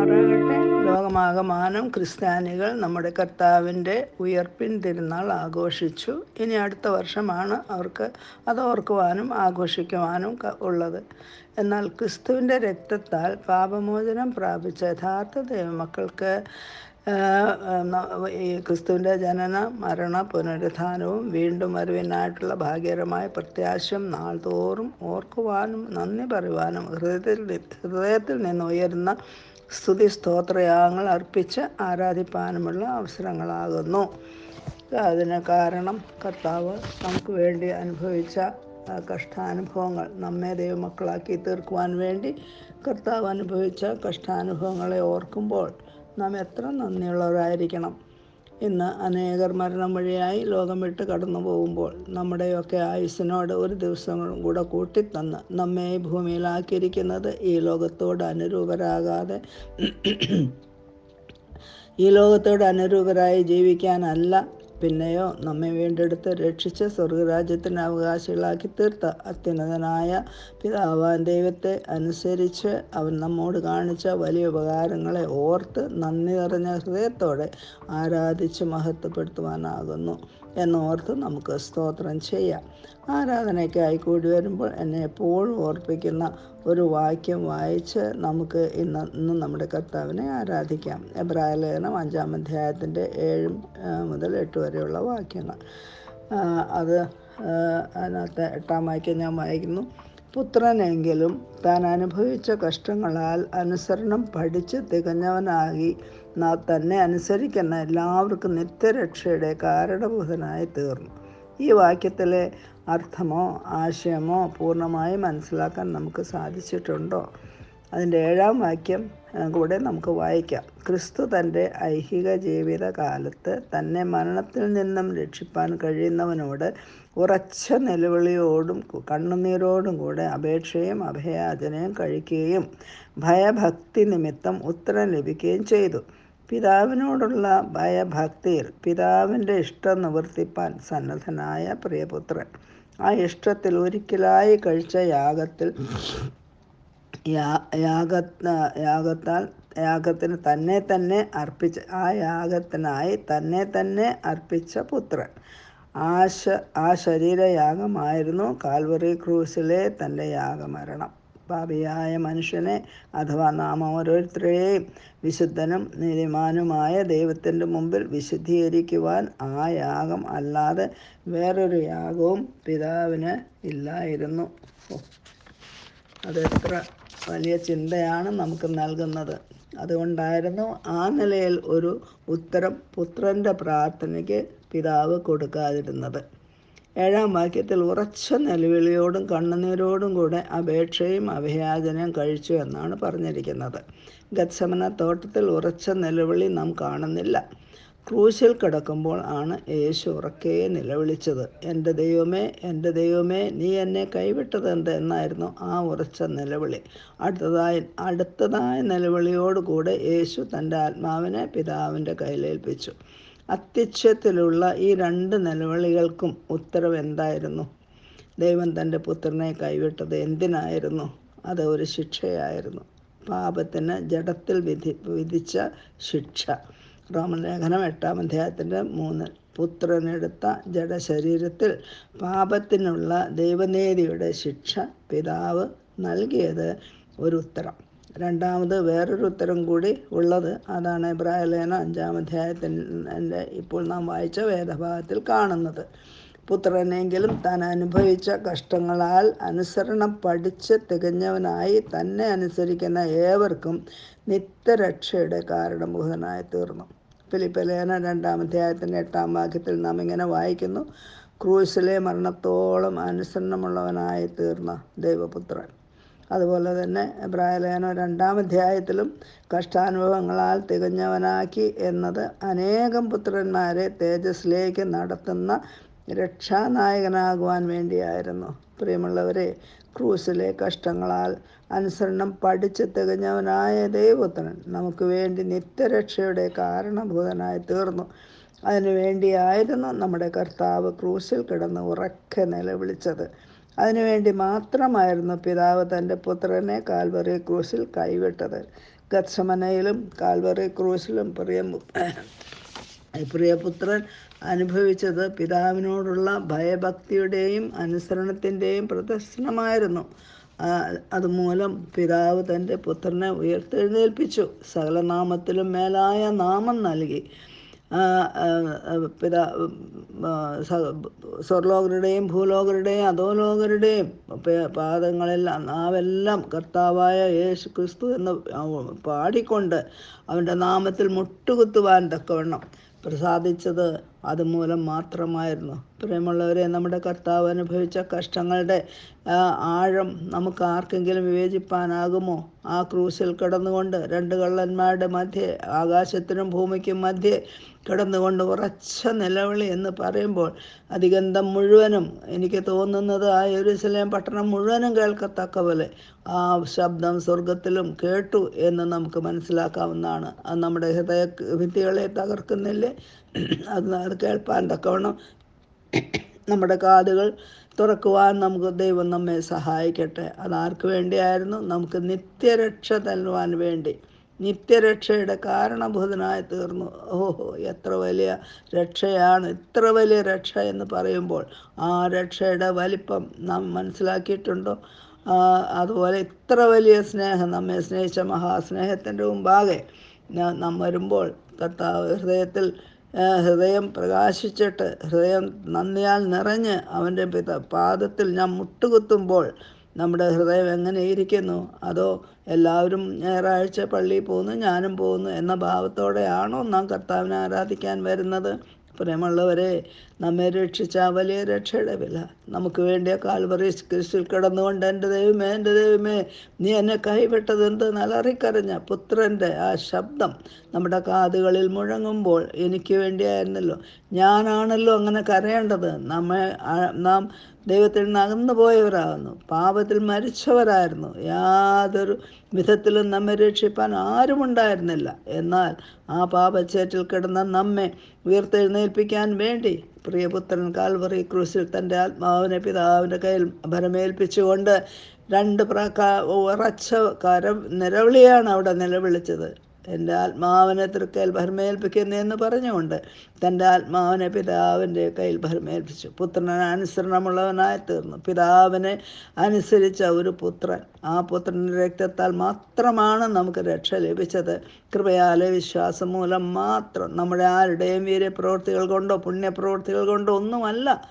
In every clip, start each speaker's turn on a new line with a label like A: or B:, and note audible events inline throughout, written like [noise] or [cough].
A: പ്രാർത്ഥിക്കുമാറാകട്ടെ ലോകമാകമാനം ക്രിസ്ത്യാനികൾ നമ്മുടെ കർത്താവിന്റെ ഉയർപ്പിൻ തിരുനാൾ ആഘോഷിച്ചു. ഇനി അടുത്ത വർഷമാണ് അവർക്ക് അത് ഓർക്കുവാനും ആഘോഷിക്കുവാനും ഉള്ളത്. എന്നാൽ ക്രിസ്തുവിന്റെ രക്തത്താൽ പാപമോചനം പ്രാപിച്ച യഥാർത്ഥ ദൈവമക്കൾക്ക് ഈ ക്രിസ്തുവിന്റെ ജനന മരണ പുനരുദ്ധാനവും വീണ്ടും വരവിനായിട്ടുള്ള ഭാഗ്യകരമായ പ്രത്യാശയും നാൾതോറും ഓർക്കുവാനും നന്ദി പറയുവാനും ഹൃദയത്തിൽ ഹൃദയത്തിൽ നിന്ന് ഉയരുന്ന സ്തുതി സ്തോത്രയാഗങ്ങൾ അർപ്പിച്ച് ആരാധിപ്പാനുമുള്ള അവസരങ്ങളാകുന്നു. അതിന് കാരണം കർത്താവ് നമുക്ക് വേണ്ടി അനുഭവിച്ച കഷ്ടാനുഭവങ്ങൾ നമ്മെ ദൈവമക്കളാക്കി തീർക്കുവാൻ വേണ്ടി കർത്താവ് അനുഭവിച്ച കഷ്ടാനുഭവങ്ങളെ ഓർക്കുമ്പോൾ നാം എത്ര നന്ദിയുള്ളവരായിരിക്കണം. ഇന്ന് അനേകർ മരണം വഴിയായി ലോകം വിട്ട് കടന്നു പോകുമ്പോൾ നമ്മുടെയൊക്കെ ആയുസ്സിനോട് ഒരു ദിവസങ്ങളും കൂടെ കൂട്ടിത്തന്ന് നമ്മെ ഭൂമിയിലാക്കിയിരിക്കുന്നത് ഈ ലോകത്തോട് അനുരൂപരാകാതെ [clears throat] ഈ ലോകത്തോട് അനുരൂപരായി ജീവിക്കാനല്ല. പിന്നെയോ നമ്മെ വീണ്ടെടുത്ത് രക്ഷിച്ച് സ്വർഗരാജ്യത്തിന് അവകാശികളാക്കി തീർത്ത അത്യുന്നതനായ പിതാവാൻ ദൈവത്തെ അനുസരിച്ച് അവൻ നമ്മോട് കാണിച്ച വലിയ ഉപകാരങ്ങളെ ഓർത്ത് നന്ദി നിറഞ്ഞ ഹൃദയത്തോടെ ആരാധിച്ച് മഹത്വപ്പെടുത്തുവാനാകുന്നു. എന്നോർത്ത് നമുക്ക് സ്തോത്രം ചെയ്യാം. ആരാധനയ്ക്കായി കൂടി വരുമ്പോൾ എന്നെ എപ്പോഴും ഓർപ്പിക്കുന്ന ഒരു വാക്യം വായിച്ച് നമുക്ക് ഇന്ന് ഇന്ന് നമ്മുടെ കർത്താവിനെ ആരാധിക്കാം. എബ്രായ ലേഖനം അഞ്ചാം അധ്യായത്തിന്റെ ഏഴ് മുതൽ എട്ട് വരെയുള്ള വാക്യങ്ങൾ. അത് അതിനകത്ത് എട്ടാം വാക്യം ഞാൻ വായിക്കുന്നു. പുത്രനെങ്കിലും താൻ അനുഭവിച്ച കഷ്ടങ്ങളാൽ അനുസരണം പഠിച്ച് തികഞ്ഞവനാകി തന്നെ അനുസരിക്കുന്ന എല്ലാവർക്കും നിത്യരക്ഷയുടെ കാരണഭൂതനായി തീർന്നു. ഈ വാക്യത്തിലെ അർത്ഥമോ ആശയമോ പൂർണമായി മനസ്സിലാക്കാൻ നമുക്ക് സാധിച്ചിട്ടുണ്ടോ? അതിന്റെ ഏഴാം വാക്യം കൂടെ നമുക്ക് വായിക്കാം. ക്രിസ്തു തന്റെ ഐഹിക ജീവിത കാലത്ത് തന്നെ മരണത്തിൽ നിന്നും രക്ഷിപ്പാൻ കഴിയുന്നവനോട് ഉറച്ച നിലവിളിയോടും കണ്ണുനീരോടും കൂടെ അപേക്ഷയും അഭയാചനയും കഴിക്കുകയും ഭയഭക്തി നിമിത്തം ഉത്തരം ലഭിക്കുകയും ചെയ്തു. പിതാവിനോടുള്ള ഭയഭക്തിയിൽ പിതാവിന്റെ ഇഷ്ടം നിവർത്തിപ്പാൻ സന്നദ്ധനായ പ്രിയപുത്രൻ. ആ ഇഷ്ടത്തിൽ ഒരിക്കലായി കഴിച്ച യാഗത്തിൽ യാഗ യാഗത്താൽ യാഗത്തിന് തന്നെ തന്നെ അർപ്പിച്ച ആ യാഗത്തിനായി തന്നെ തന്നെ അർപ്പിച്ച പുത്രൻ. ആ ആ ശരീരയാഗമായിരുന്നു കാൽവറി ക്രൂസിലെ തന്റെ യാഗമരണം. പാപിയായ മനുഷ്യനെ അഥവാ നാം ഓരോരുത്തരെയും വിശുദ്ധനും നീതിമാനുമായ ദൈവത്തിന്റെ മുമ്പിൽ വിശുദ്ധീകരിക്കുവാൻ ആ യാഗം അല്ലാതെ വേറൊരു യാഗവും പിതാവിന് ഇല്ലായിരുന്നു. അതെത്ര വലിയ ചിന്തയാണ് നമുക്ക് നൽകുന്നത്. അതുകൊണ്ടായിരുന്നു ആ നിലയിൽ ഒരു ഉത്തരം പുത്രന്റെ പ്രാർത്ഥനയ്ക്ക് പിതാവ് കൊടുക്കാതിരുന്നത്. ഏഴാം വാക്യത്തിൽ ഉറച്ച നിലവിളിയോടും കണ്ണുനീരോടും കൂടെ അപേക്ഷയും അഭയാചനയും കഴിച്ചു എന്നാണ് പറഞ്ഞിരിക്കുന്നത്. ഗത്സമന തോട്ടത്തിൽ ഉറച്ച നിലവിളി നാം കാണുന്നില്ല. ക്രൂശിൽ കിടക്കുമ്പോൾ ആണ് യേശു ഉറക്കെ നിലവിളിച്ചത്. എന്റെ ദൈവമേ എന്റെ ദൈവമേ നീ എന്നെ കൈവിട്ടത് എന്ത് എന്നായിരുന്നു ആ ഉറച്ച നിലവിളി. അടുത്തതായി അടുത്തതായ നിലവിളിയോടുകൂടെ യേശു തന്റെ ആത്മാവിനെ പിതാവിന്റെ കയ്യിലേൽപ്പിച്ചു. അത്യുച്ഛത്തിലുള്ള ഈ രണ്ട് നിലവിളികൾക്കും ഉത്തരവ് എന്തായിരുന്നു ദൈവം തന്റെ പുത്രനെ കൈവിട്ടത് എന്തിനായിരുന്നു? അത് ഒരു ശിക്ഷയായിരുന്നു. പാപത്തിന് ജഡത്തിൽ വിധി വിധിച്ച ശിക്ഷ. റോമലേഖനം എട്ടാം അധ്യായത്തിന്റെ മൂന്ന്. പുത്രനെടുത്ത ജഡശരീരത്തിൽ പാപത്തിനുള്ള ദൈവനീതിയുടെ ശിക്ഷ പിതാവ് നൽകിയത് ഒരു ഉത്തരം. രണ്ടാമത് വേറൊരു ഉത്തരം കൂടി ഉള്ളത് അതാണ് ഇബ്രാഹിലേന അഞ്ചാം അധ്യായത്തിന്റെ ഇപ്പോൾ നാം വായിച്ച വേദഭാഗത്തിൽ കാണുന്നത്. പുത്രനെങ്കിലും താൻ അനുഭവിച്ച കഷ്ടങ്ങളാൽ അനുസരണം പഠിച്ച് തികഞ്ഞവനായി തന്നെ അനുസരിക്കുന്ന ഏവർക്കും നിത്യരക്ഷയുടെ കാരണഭൂതനായി തീർന്നു. ഫിലിപ്പലേന രണ്ടാം അധ്യായത്തിന്റെ എട്ടാം വാക്യത്തിൽ നാം ഇങ്ങനെ വായിക്കുന്നു ക്രൂസിലെ മരണത്തോളം അനുസരണമുള്ളവനായി തീർന്ന ദൈവപുത്രൻ. അതുപോലെ തന്നെ പ്രായലേഖനം രണ്ടാം അധ്യായത്തിലും കഷ്ടാനുഭവങ്ങളാൽ തികഞ്ഞവനാക്കി എന്നത് അനേകം പുത്രന്മാരെ തേജസ്സിലേക്ക് നടത്തുന്ന രക്ഷാനായകനാകുവാൻ വേണ്ടിയായിരുന്നു. പ്രിയമുള്ളവരെ ക്രൂസിലെ കഷ്ടങ്ങളാൽ അനുസരണം പഠിച്ച് തികഞ്ഞവനായ ദൈവപുത്രൻ നമുക്ക് വേണ്ടി നിത്യരക്ഷയുടെ കാരണഭൂതനായി തീർന്നു. അതിനു വേണ്ടിയായിരുന്നു നമ്മുടെ കർത്താവ് ക്രൂസിൽ കിടന്ന് ഉറക്കെ നിലവിളിച്ചത്. അതിനുവേണ്ടി മാത്രമായിരുന്നു പിതാവ് തന്റെ പുത്രനെ കാൽവറി ക്രൂസിൽ കൈവിട്ടത്. ഗത്സമനയിലും കാൽവറി ക്രൂസിലും പ്രിയ പ്രിയപുത്രൻ അനുഭവിച്ചത് പിതാവിനോടുള്ള ഭയഭക്തിയുടെയും അനുസരണത്തിന്റെയും പ്രദർശനമായിരുന്നു. അതുമൂലം പിതാവ് തന്റെ പുത്രനെ ഉയർത്തെഴുന്നേൽപ്പിച്ചു. സകലനാമത്തിലും മേലായ നാമം നൽകി. പിതാ സ്വർലോകരുടെയും ഭൂലോകരുടെയും അധോലോകരുടെയും പാദങ്ങളെല്ലാം നാവെല്ലാം കർത്താവായ യേശു ക്രിസ്തു എന്ന് പാടിക്കൊണ്ട് അവന്റെ നാമത്തിൽ മുട്ടുകുത്തുവാൻ തക്കവണ്ണം പ്രസാദിച്ചത് അതുമൂലം മാത്രമായിരുന്നു. പ്രിയമുള്ളവരെ നമ്മുടെ കർത്താവ് അനുഭവിച്ച കഷ്ടങ്ങളുടെ ആഴം നമുക്ക് ആർക്കെങ്കിലും വിവേചിപ്പാനാകുമോ? ആ ക്രൂശിൽ കിടന്നുകൊണ്ട് രണ്ട് കള്ളന്മാരുടെ മധ്യേ ആകാശത്തിനും ഭൂമിക്കും മധ്യേ കിടന്നുകൊണ്ട് ഉറച്ച നിലവിളി എന്ന് പറയുമ്പോൾ അതിഗന്ധം മുഴുവനും എനിക്ക് തോന്നുന്നത് ആ യെരൂശലേം പട്ടണം മുഴുവനും കേൾക്കത്തക്ക പോലെ ആ ശബ്ദം സ്വർഗത്തിലും കേട്ടു എന്ന് നമുക്ക് മനസ്സിലാക്കാവുന്നതാണ്. അത് നമ്മുടെ ഹൃദയ ഭിത്തികളെ തകർക്കുന്നില്ലേ? അത് അത് കേൾപ്പാൻ തക്കവണ്ണം നമ്മുടെ കാതുകൾ തുറക്കുവാൻ നമുക്ക് ദൈവം നമ്മെ സഹായിക്കട്ടെ. അത് ആർക്ക് വേണ്ടിയായിരുന്നു? നമുക്ക് നിത്യരക്ഷ തല്ലുവാൻ വേണ്ടി. നിത്യരക്ഷയുടെ കാരണഭൂതനായി തീർന്നു. ഓഹോ എത്ര വലിയ രക്ഷയാണ്. ഇത്ര വലിയ രക്ഷ എന്ന് പറയുമ്പോൾ ആ രക്ഷയുടെ വലിപ്പം നാം മനസ്സിലാക്കിയിട്ടുണ്ടോ? അതുപോലെ ഇത്ര വലിയ സ്നേഹം നമ്മെ സ്നേഹിച്ച മഹാസ്നേഹത്തിന്റെ മുമ്പാകെ ന- വരുമ്പോൾ കർത്താവ് ഹൃദയത്തിൽ ഹൃദയം പ്രകാശിച്ചിട്ട് ഹൃദയം നന്ദിയാൽ നിറഞ്ഞ് അവന്റെ പിത പാദത്തിൽ ഞാൻ മുട്ടുകുത്തുമ്പോൾ നമ്മുടെ ഹൃദയം എങ്ങനെയിരിക്കുന്നു? അതോ എല്ലാവരും ഞായറാഴ്ച പള്ളിയിൽ പോകുന്നു ഞാനും പോകുന്നു എന്ന ഭാവത്തോടെയാണോ നാം കർത്താവിനെ ആരാധിക്കാൻ വരുന്നത്? പ്രിയമുള്ളവരെ നമ്മെ രക്ഷിച്ച വലിയ രക്ഷയുടെ വില. നമുക്ക് വേണ്ടിയ കാൽവറി ക്രിസ്റ്റിൽ കിടന്നുകൊണ്ട് എന്റെ ദൈവമേ എന്റെ ദൈവമേ നീ എന്നെ കൈവിട്ടത് എന്ത് അറിക്കറിഞ്ഞ പുത്രന്റെ ആ ശബ്ദം നമ്മുടെ കാതുകളിൽ മുഴങ്ങുമ്പോൾ എനിക്ക് വേണ്ടിയായിരുന്നല്ലോ. ഞാനാണല്ലോ അങ്ങനെ കരയേണ്ടത്. നമ്മെ നാം ദൈവത്തിൽ നകന്നു പോയവരാകുന്നു. പാപത്തിൽ മരിച്ചവരായിരുന്നു. യാതൊരു വിധത്തിലും നമ്മെ രക്ഷിപ്പാൻ ആരുമുണ്ടായിരുന്നില്ല. എന്നാൽ ആ പാപച്ചേറ്റിൽ കിടന്ന നമ്മെ ഉയർത്തെഴുന്നേൽപ്പിക്കാൻ വേണ്ടി പ്രിയപുത്രൻ കാൽവറി ക്രൂസിൽ തന്റെ ആത്മാവിനെ പിതാവിന്റെ കയ്യിൽ ഭരമേൽപ്പിച്ചുകൊണ്ട് രണ്ട് പ്രാക്ക ഉറച്ച കരം നിലവിളിയാണ് അവിടെ നിലവിളിച്ചത്. എന്റെ ആത്മാവിനെ തൃക്കയിൽ ഭരമേൽപ്പിക്കുന്നു എന്ന് പറഞ്ഞുകൊണ്ട് തന്റെ ആത്മാവിനെ പിതാവിന്റെ കയ്യിൽ ഭരമേൽപ്പിച്ചു. പുത്രനെ അനുസരണമുള്ളവനായി തീർന്നു. പിതാവിനെ അനുസരിച്ച ഒരു പുത്രൻ ആ പുത്രന്റെ രക്തത്താൽ മാത്രമാണ് നമുക്ക് രക്ഷ ലഭിച്ചത്. കൃപയാലെ വിശ്വാസം മൂലം മാത്രം നമ്മുടെ ആരുടെയും വീര്യപ്രവൃത്തികൾ കൊണ്ടോ പുണ്യപ്രവൃത്തികൾ കൊണ്ടോ ഒന്നുമല്ല.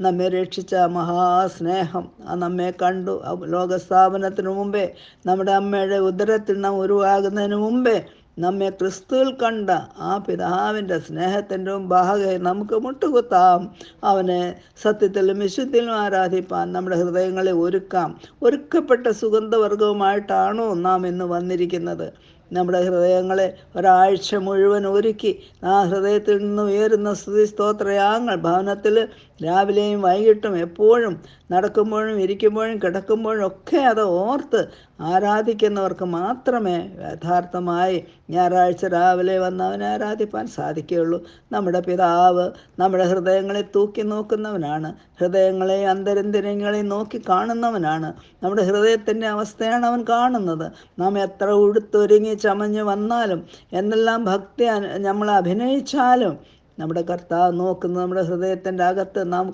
A: നമ്മെ രക്ഷിച്ച മഹാസ്നേഹം. നമ്മെ കണ്ടു. ലോകസ്ഥാപനത്തിനു മുമ്പേ നമ്മുടെ അമ്മയുടെ ഉദരത്തിൽ നാം ഉരുവാകുന്നതിന് മുമ്പേ നമ്മെ ക്രിസ്തുവിൽ കണ്ട ആ പിതാവിന്റെ സ്നേഹത്തിന്റെ മുമ്പാകെ നമുക്ക് മുട്ടുകുത്താം. അവനെ സത്യത്തിലും വിശുദ്ധിയിലും ആരാധിപ്പാൻ നമ്മുടെ ഹൃദയങ്ങളെ ഒരുക്കാം. ഒരുക്കപ്പെട്ട സുഗന്ധവർഗവുമായിട്ടാണോ നാം ഇന്ന് വന്നിരിക്കുന്നത്? നമ്മുടെ ഹൃദയങ്ങളെ ഒരാഴ്ച മുഴുവൻ ഒരുക്കി. ആ ഹൃദയത്തിൽ നിന്ന് ഉയരുന്ന സ്തുതി സ്തോത്രയാങ്ങൾ. ഭവനത്തിൽ രാവിലെയും വൈകിട്ടും എപ്പോഴും നടക്കുമ്പോഴും ഇരിക്കുമ്പോഴും കിടക്കുമ്പോഴും ഒക്കെ അത് ഓർത്ത് ആരാധിക്കുന്നവർക്ക് മാത്രമേ യഥാർത്ഥമായി ഞായറാഴ്ച രാവിലെ വന്ന് അവനെ ആരാധിപ്പാൻ സാധിക്കുകയുള്ളൂ. നമ്മുടെ പിതാവ് നമ്മുടെ ഹൃദയങ്ങളെ തൂക്കി നോക്കുന്നവനാണ്. ഹൃദയങ്ങളെ അന്തരന്തരങ്ങളെ നോക്കി കാണുന്നവനാണ്. നമ്മുടെ ഹൃദയത്തിന്റെ അവസ്ഥയാണ് അവൻ കാണുന്നത്. നാം എത്ര ഉടുത്തൊരുങ്ങി ചമഞ്ഞ് വന്നാലും എന്നെല്ലാം ഭക്തി നമ്മൾ അഭിനയിച്ചാലും നമ്മുടെ കർത്താവ് നോക്കുന്നത് നമ്മുടെ ഹൃദയത്തിന്റെ അകത്ത് നാം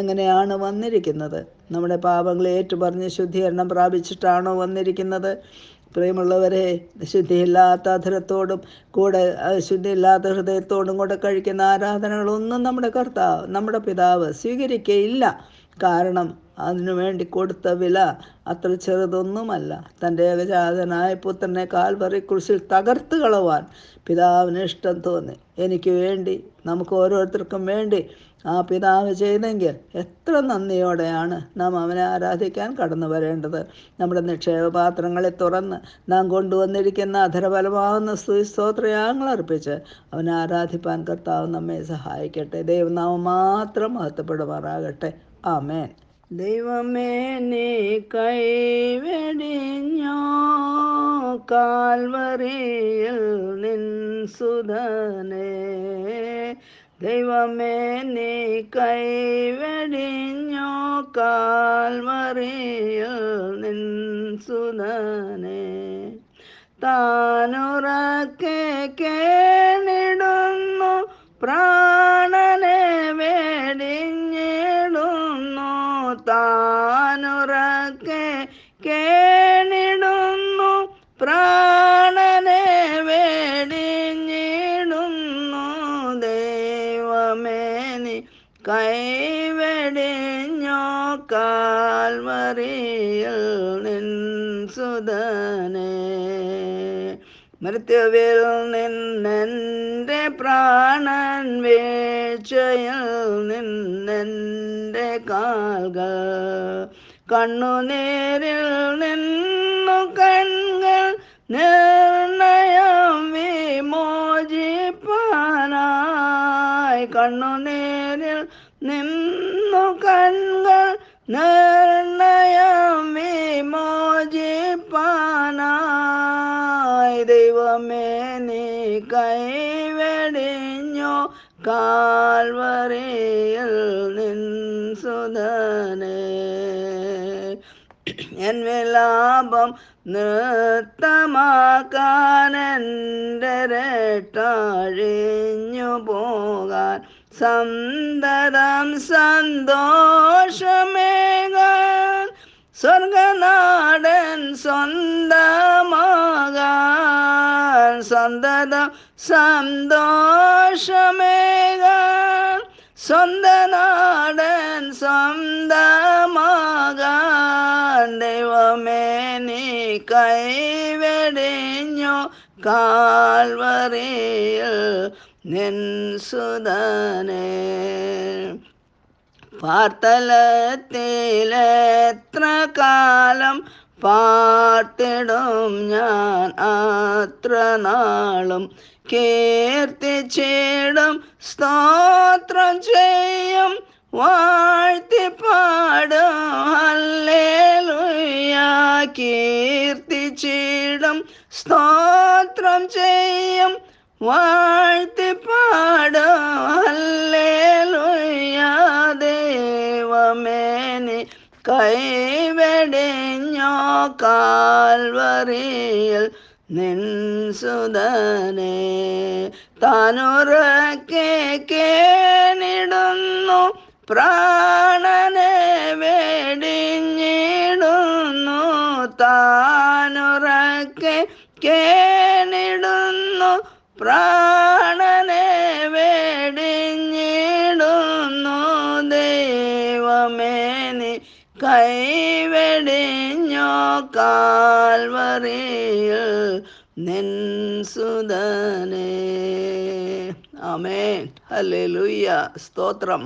A: എങ്ങനെയാണ് വന്നിരിക്കുന്നത്? നമ്മുടെ പാപങ്ങളെ ഏറ്റുപറഞ്ഞ് ശുദ്ധീകരണം പ്രാപിച്ചിട്ടാണോ വന്നിരിക്കുന്നത്? പ്രിയമുള്ളവരെ ശുദ്ധിയില്ലാത്ത അധരത്തോടും കൂടെ ശുദ്ധിയില്ലാത്ത ഹൃദയത്തോടും കൂടെ കഴിക്കുന്ന ആരാധനകളൊന്നും നമ്മുടെ കർത്താവ് നമ്മുടെ പിതാവ് സ്വീകരിക്കയില്ല. കാരണം അതിനു വേണ്ടി കൊടുത്ത വില അത്ര ചെറുതൊന്നുമല്ല. തന്റെ ഏകജാതനായ പുത്രനെ കാൽവറി കുരിശിൽ തകർത്ത് കളവാൻ പിതാവിന് ഇഷ്ടം തോന്നി. എനിക്ക് വേണ്ടി നമുക്ക് ഓരോരുത്തർക്കും വേണ്ടി ആ പിതാവ് ചെയ്തെങ്കിൽ എത്ര നന്ദിയോടെയാണ് നാം അവനെ ആരാധിക്കാൻ കടന്നു വരേണ്ടത്. നമ്മുടെ നിക്ഷേപപാത്രങ്ങളെ തുറന്ന് നാം കൊണ്ടുവന്നിരിക്കുന്ന അധരഫലമാകുന്ന സ്തുതി സ്തോത്രയാങ്ങൾ അർപ്പിച്ച് അവനെ ആരാധിപ്പാൻ കർത്താവ് നമ്മെ സഹായിക്കട്ടെ. ദൈവനാമം മാത്രം മഹത്വപ്പെടുമാറാകട്ടെ. ആമേൻ. ദൈവമേ നീ കൈവെടിഞ്ഞോ കാൽവറിയിൽ നിൻ സുധനേ. ദൈവമേ നീ കൈവെടിഞ്ഞോ കാൽവറിയിൽ നിൻ സുധനേ. താനുറക്കെ കേണിടുന്നു പ്രാണനെ കാൽവറിയിൽ നിൻ സുതനെ മൃത്യുവിൽ നിന്നെന്റെ പ്രാണൻ വീഴ്ചയിൽ നിന്നെന്റെ കാൽകൾ കണ്ണുനീരിൽ നിന്നു കൺകൾ നിർണയം വിമോചിപ്പാനായി കണ്ണുനീരിൽ നിന്നു കൺകൾ നിർണയം കാൽവറിയിൽ നിൻ സുധനെ. എൻ വിലാപം നൃത്തമാക്കാൻ എന്റെ രട്ടാഴിഞ്ഞു പോകാൻ സന്തതം സന്തോഷമേകാൻ സ്വർഗനാടൻ സ്വന്തമാകാൻ സന്തതം സന്തോഷമേകാൻ സ്വന്തനാടൻ സ്വന്തമാകാൻ ദൈവമേ നീ കൈവെടിഞ്ഞു കാൽവറിയിൽ നിൻ സുതനെ. പാർത്തലത്തിലെത്ര കാലം പാർത്തിടും ഞാൻ അത്ര നാളും കീർത്തിച്ചിടും സ്തോത്രം ചെയ്യും. വാഴ്ത്തിപ്പാടും ഹല്ലേലൂയ കീർത്തിച്ചിടും സ്തോത്രം ചെയ്യും. വാഴ്ത്തിപ്പാടും ഹല്ലേലൂയ ലുയാ ദൈവമേനി കൈവെടിഞ്ഞോ കാൽവറിയിൽ നിൻ സുധനെ താനുറക്കെ കേണിടുന്നു പ്രാണനെ വേടിഞ്ഞിടുന്നു താനുറക്കെ കേണിടുന്നു പ്രാണനെ നിൻ സുതനെ ആമേൻ ഹല്ലേലൂയ സ്തോത്രം